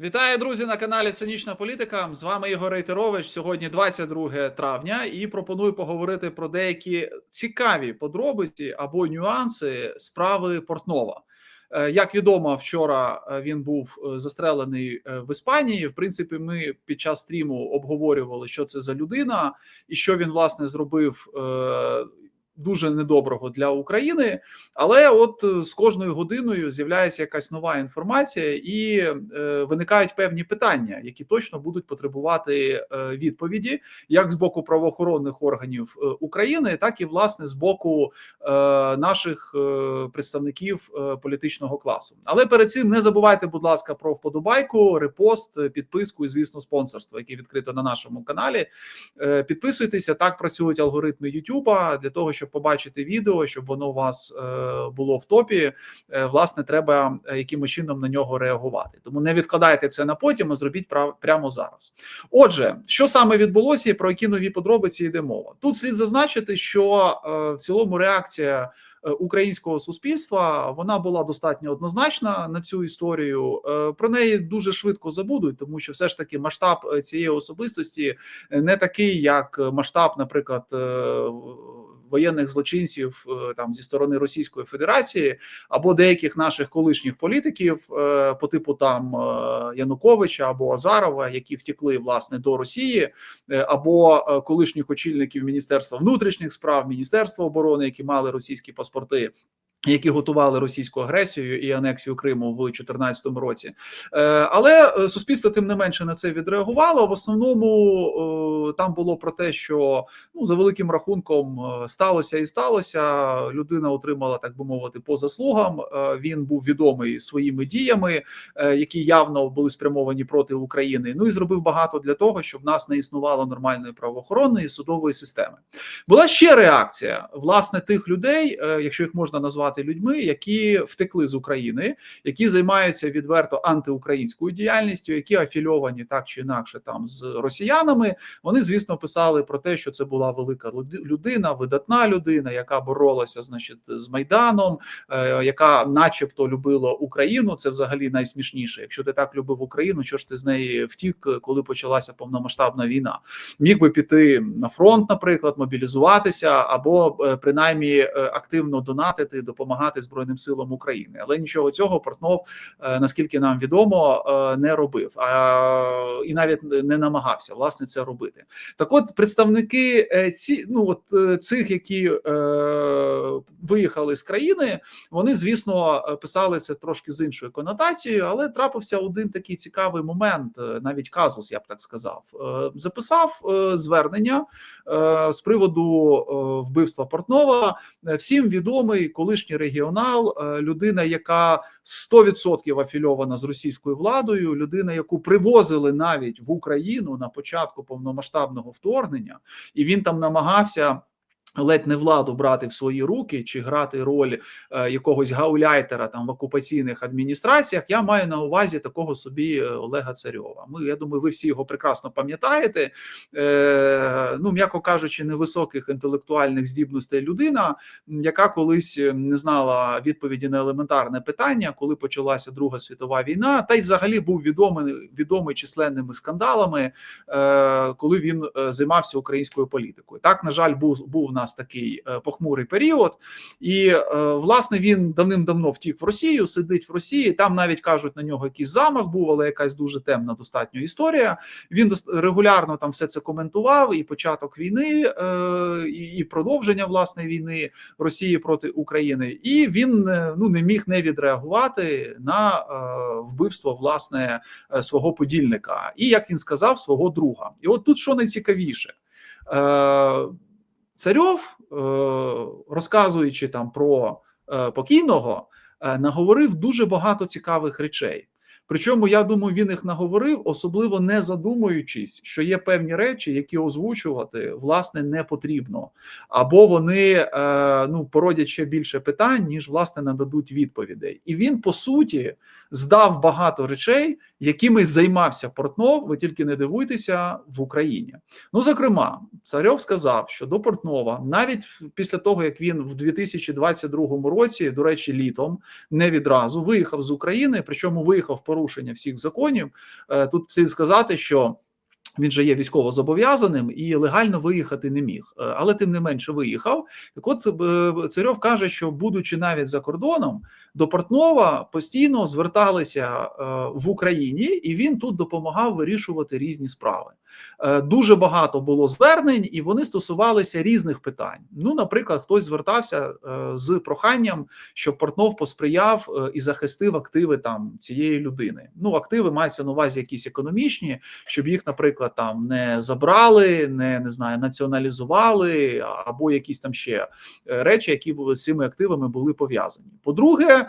Вітаю, друзі, на каналі Цинічна Політика. З вами Ігор Рейтерович. Сьогодні 22 травня, і пропоную поговорити про деякі цікаві подробиці або нюанси справи Портнова. Е, Як відомо, вчора е, він був е, застрелений в Іспанії. В принципі, ми під час стріму обговорювали, що це за людина, і що він власне зробив дуже недоброго для України. Але от е, з кожною годиною з'являється якась нова інформація, і е, виникають певні питання, які точно будуть потребувати е, відповіді, як з боку правоохоронних органів е, України, так і власне з боку е, наших представників політичного класу. Але перед цим не забувайте, будь ласка, про вподобайку, репост, підписку і, звісно, спонсорство, яке відкрито на нашому каналі. Підписуйтеся, так працюють алгоритми YouTube, для того, щоб побачити відео, щоб воно у вас е, було в топі. е, Власне, треба е, якимось чином на нього реагувати. Тому не відкладайте це на потім, а зробіть прямо зараз. Отже, що саме відбулося і про які нові подробиці йде мова? Тут слід зазначити, що в цілому реакція українського суспільства вона була достатньо однозначна на цю історію. Про неї дуже швидко забудуть, тому що все ж таки масштаб цієї особистості не такий, як масштаб, наприклад. Воєнних злочинців е, там зі сторони Російської Федерації або деяких наших колишніх політиків е, по типу там е, Януковича або Азарова, які втекли власне до Росії, або колишніх очільників Міністерства внутрішніх справ, Міністерства оборони, які мали російські паспорти. Які готували російську агресію і анексію Криму в 2014 році, Е, але е, суспільство тим не менше на це відреагувало. В основному е, там було про те, що ну за великим рахунком сталося і сталося. Людина отримала, так би мовити, по заслугам. Він був відомий своїми діями, які явно були спрямовані проти України. Ну і зробив багато для того, щоб в нас не існувало нормальної правоохоронної і судової системи. Була ще реакція власне тих людей, якщо їх можна назвати людьми, які втекли з України, які займаються відверто антиукраїнською діяльністю, які афільовані так чи інакше там з росіянами. Вони, звісно, писали про те, що це була велика людина, видатна людина, яка боролася, значить, з майданом, е, яка, начебто, любила Україну. Це взагалі найсмішніше. Якщо ти так любив Україну, що ж ти з неї втік, коли почалася повномасштабна війна? Міг би піти на фронт, наприклад, мобілізуватися, або е, принаймні е, активно донатити, допомагати Збройним силам України. Але нічого цього Портнов, е, наскільки нам відомо, е, не робив а, і навіть не намагався власне це робити. Так, от представники е, ці ну от цих, які е, виїхали з країни, вони звісно писали це трошки з іншою конотацією, але трапився один такий цікавий момент, навіть казус, я б так сказав. Записав звернення з приводу вбивства Портнова. Всім відомий колишній регіонал, е, людина, яка 100% афільована з російською владою, людина, яку привозили навіть в Україну на початку повномасштабного вторгнення, і він там намагався. Ледь не владу брати в свої руки чи грати роль е, якогось гауляйтера там в окупаційних адміністраціях. Я маю на увазі такого собі е, Олега Царьова. Ми я думаю, ви всі його прекрасно пам'ятаєте. Е, ну, м'яко кажучи, невисоких інтелектуальних здібностей людина, яка колись е, не знала відповіді на елементарне питання, коли почалася Друга світова війна, та й взагалі був відомий відомий численними скандалами, е, коли він е, займався українською політикою. Так, на жаль, був був у нас такий е, похмурий період, і е, власне він давним-давно втік в Росію, сидить в Росії. Там навіть кажуть на нього якийсь замах був, але якась дуже темна достатньо історія. Він регулярно там все це коментував. І початок війни, е, і, продовження власне війни Росії проти України, і він ну не міг не відреагувати на вбивство власне свого подільника, і як він сказав, свого друга. І от тут що найцікавіше. Царьов, е, розказуючи там про е, покійного, е, наговорив дуже багато цікавих речей. Причому я думаю, він їх наговорив, особливо не задумуючись, що є певні речі, які озвучувати власне не потрібно, або вони е, ну породять ще більше питань, ніж власне нададуть відповідей. І він по суті здав багато речей, якими займався Портнов. Ви тільки не дивуйтеся в Україні. Ну, зокрема, Царьов сказав, що до Портнова, навіть після того як він в 2022 році, до речі, літом не відразу виїхав з України, причому виїхав по порушення всіх законів. Е, Тут слід сказати, що. Він же є військово зобов'язаним і легально виїхати не міг, Е, але тим не менше виїхав. Так от е, Царьов каже, що будучи навіть за кордоном, до Портнова постійно зверталися е, в Україні, і він тут допомагав вирішувати різні справи. Дуже багато було звернень, і вони стосувалися різних питань. Ну, наприклад, хтось звертався з проханням, щоб Портнов посприяв і захистив активи там цієї людини. Ну, активи маються на увазі якісь економічні, щоб їх, наприклад, там не забрали, не не знаю, націоналізували або якісь там ще е, речі, які були з цими активами були пов'язані. По-друге, е,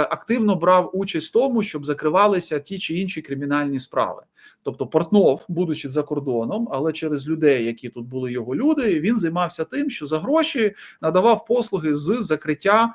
активно брав участь в тому, щоб закривалися ті чи інші кримінальні справи. Тобто, Портнов, будучи за кордоном, але через людей, які тут були його люди, він займався тим, що за гроші надавав послуги з закриття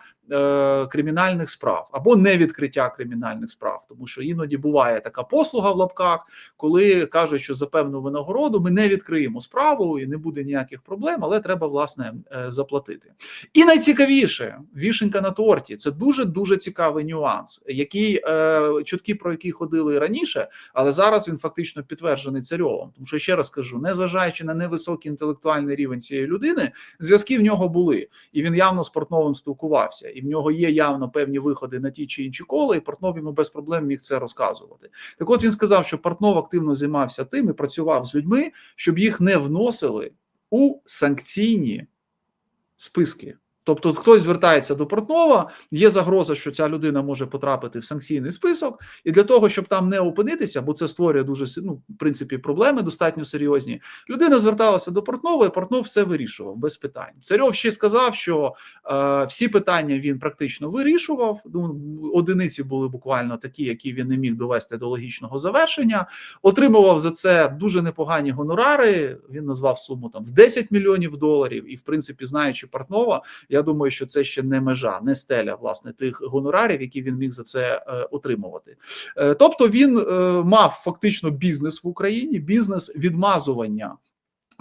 кримінальних справ або невідкриття кримінальних справ, тому що іноді буває така послуга в лапках, коли кажуть, що за певну винагороду ми не відкриємо справу і не буде ніяких проблем, але треба власне е, заплатити. І найцікавіше вішенька на торті це дуже дуже цікавий нюанс, який е, чутки про який ходили раніше, але зараз він фактично підтверджений царьовим. Тому що ще раз кажу, незважаючи на невисокий інтелектуальний рівень цієї людини, зв'язки в нього були, і він явно з Портновим спілкувався, в нього є явно певні виходи на ті чи інші кола, і Портнов йому без проблем міг це розказувати. Так, от він сказав, що Портнов активно займався тим і працював з людьми, щоб їх не вносили у санкційні списки. Тобто, хтось звертається до Портнова, є загроза, що ця людина може потрапити в санкційний список, і для того, щоб там не опинитися, бо це створює дуже ну, в принципі проблеми достатньо серйозні. Людина зверталася до Портнова, і Портнов все вирішував без питань. Царьов ще сказав, що е, всі питання він практично вирішував. Ну, одиниці були буквально такі, які він не міг довести до логічного завершення. Отримував за це дуже непогані гонорари. Він назвав суму там в 10 мільйонів доларів, і в принципі, знаючи Портнова. Я думаю, що це ще не межа, не стеля власне тих гонорарів, які він міг за це е, отримувати. Е, тобто він е, мав фактично бізнес в Україні, бізнес відмазування.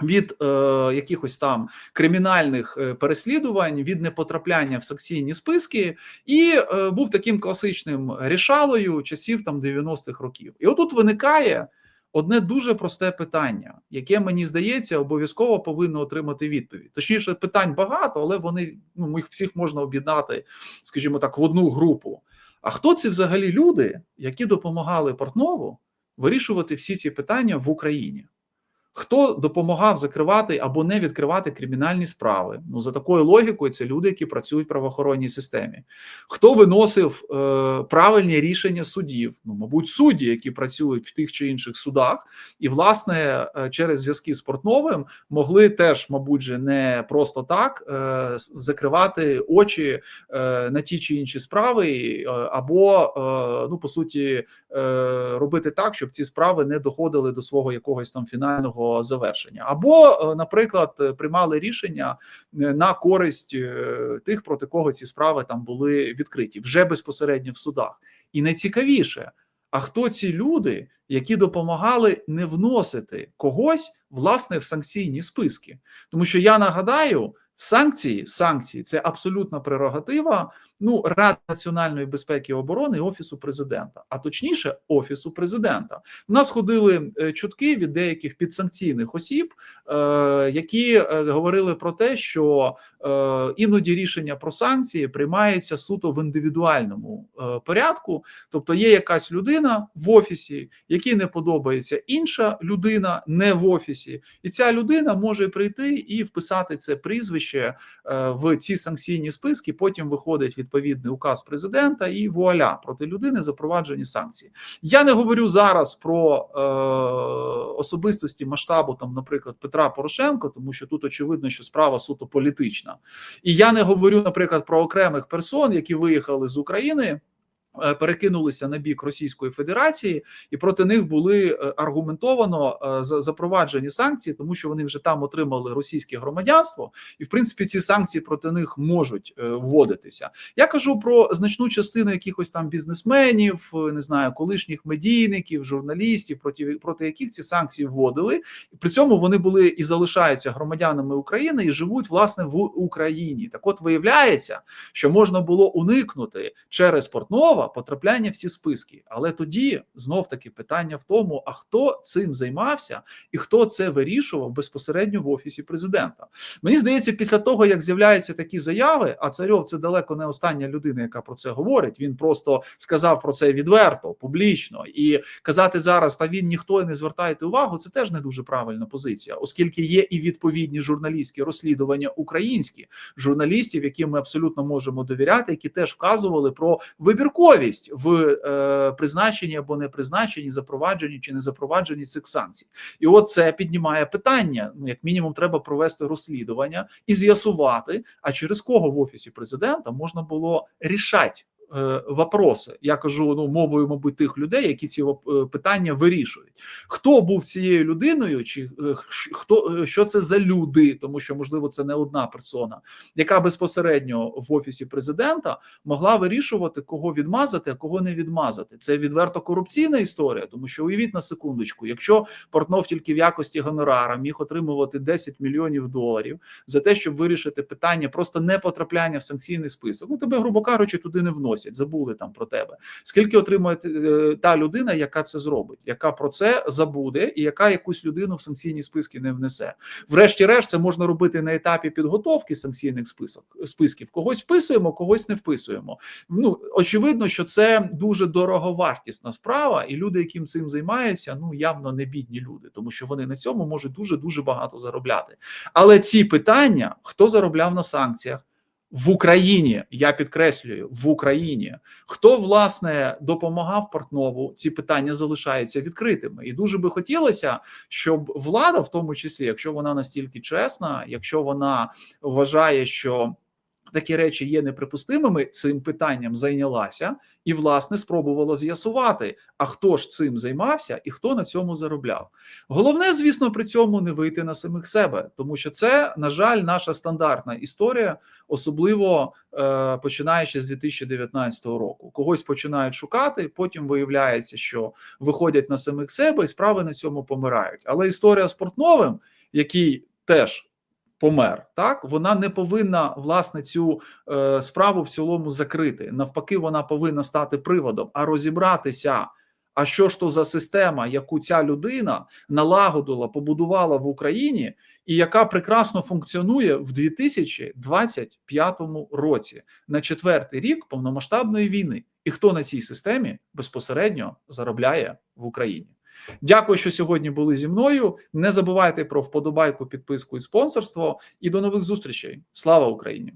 Від е, якихось там кримінальних переслідувань, від непотрапляння в санкційні списки, і е, був таким класичним рішалою часів там 90-х років. І отут виникає одне дуже просте питання, яке мені здається, обов'язково повинно отримати відповідь. Точніше, питань багато, але вони ну їх всіх можна об'єднати, скажімо так, в одну групу. А хто ці взагалі люди, які допомагали Портнову вирішувати всі ці питання в Україні? Хто допомагав закривати або не відкривати кримінальні справи? Ну за такою логікою, це люди, які працюють в правоохоронній системі. Хто виносив е, правильні рішення судів? Ну, мабуть, судді, які працюють в тих чи інших судах, і власне е, через зв'язки з Портновим могли теж, мабуть, же не просто так е, закривати очі е, на ті чи інші справи, е, або е, ну по суті е, робити так, щоб ці справи не доходили до свого якогось там фінального завершення, або, е, наприклад, приймали рішення е, на користь е, тих, проти кого ці справи там були відкриті вже безпосередньо в судах. І найцікавіше, а хто ці люди, які допомагали не вносити когось власне в санкційні списки? Тому що я нагадаю. Санкції, санкції це абсолютна прерогатива ну Ради національної безпеки і оборони і офісу президента, а точніше, офісу президента. У нас ходили е, чутки від деяких підсанкційних осіб, е, які е, говорили про те, що іноді рішення про санкції приймаються суто в індивідуальному порядку, тобто є якась людина в офісі, якій не подобається інша людина, не в офісі, і ця людина може прийти і вписати це прізвище в ці санкційні списки. Потім виходить відповідний указ президента, і вуаля проти людини запроваджені санкції. Я не говорю зараз про е, особистості масштабу, там, наприклад, Петра Порошенко, тому що тут очевидно, що справа суто політична, і я не говорю, наприклад, про окремих персон, які виїхали з України. Е, перекинулися на бік Російської Федерації, і проти них були е, аргументовано е, запроваджені санкції, тому що вони вже там отримали російське громадянство, і в принципі ці санкції проти них можуть вводитися. Я кажу про значну частину якихось там бізнесменів, не знаю, колишніх медійників, журналістів, проти проти яких ці санкції вводили, і при цьому вони були і залишаються громадянами України і живуть власне в Україні. Так, от виявляється, що можна було уникнути через Портнова умова потрапляння в ці списки. Але тоді знов таки питання в тому: а хто цим займався і хто це вирішував безпосередньо в офісі президента? Мені здається, після того як з'являються такі заяви, а царьов це далеко не остання людина, яка про це говорить. Він просто сказав про це відверто, публічно, і казати зараз та він ніхто і не звертайте увагу. Це теж не дуже правильна позиція, оскільки є і відповідні журналістські розслідування українські журналістів, яким ми абсолютно можемо довіряти, які теж вказували про вибірковість в е, призначенні або не призначенні, запровадженні чи не запровадженні цих санкцій. І от це піднімає питання. Ну, як мінімум, треба провести розслідування і з'ясувати, а через кого в офісі президента можна було рішати вопроси. Я кажу ну мовою, мабуть, тих людей, які ці е, питання вирішують. Хто був цією людиною, чи е, хто е, що це за люди, тому що можливо це не одна персона, яка безпосередньо в офісі президента могла вирішувати, кого відмазати, а кого не відмазати. Це відверто корупційна історія, тому що уявіть на секундочку, якщо Портнов тільки в якості гонорара міг отримувати 10 мільйонів доларів за те, щоб вирішити питання просто не потрапляння в санкційний список. Ну тебе, грубо кажучи, туди не вносять, забули там про тебе. Скільки отримує е, та людина, яка це зробить, яка про це забуде, і яка якусь людину в санкційні списки не внесе. Врешті-решт, це можна робити на етапі підготовки санкційних список списків. Когось вписуємо, когось не вписуємо. Ну очевидно, що це дуже дороговартісна справа, і люди, яким цим займаються, ну явно не бідні люди, тому що вони на цьому можуть дуже дуже багато заробляти. Але ці питання, хто заробляв на санкціях? В Україні я підкреслюю в Україні, хто власне допомагав Портнову, ці питання залишаються відкритими, і дуже би хотілося, щоб влада, в тому числі, якщо вона настільки чесна, якщо вона вважає, що такі речі є неприпустимими, цим питанням зайнялася і власне спробувала з'ясувати, а хто ж цим займався і хто на цьому заробляв. Головне, звісно, при цьому не вийти на самих себе, тому що це, на жаль, наша стандартна історія, особливо е, починаючи з 2019 року. Когось починають шукати, потім виявляється, що виходять на самих себе, і справи на цьому помирають. Але історія з Портновим, який теж помер, так вона не повинна власне цю е, справу в цілому закрити. Навпаки, вона повинна стати приводом, а розібратися. А що ж то за система, яку ця людина налагодила, побудувала в Україні, і яка прекрасно функціонує в 2025 році на четвертий рік повномасштабної війни? І хто на цій системі безпосередньо заробляє в Україні? Дякую, що сьогодні були зі мною. Не забувайте про вподобайку, підписку і спонсорство. І до нових зустрічей. Слава Україні!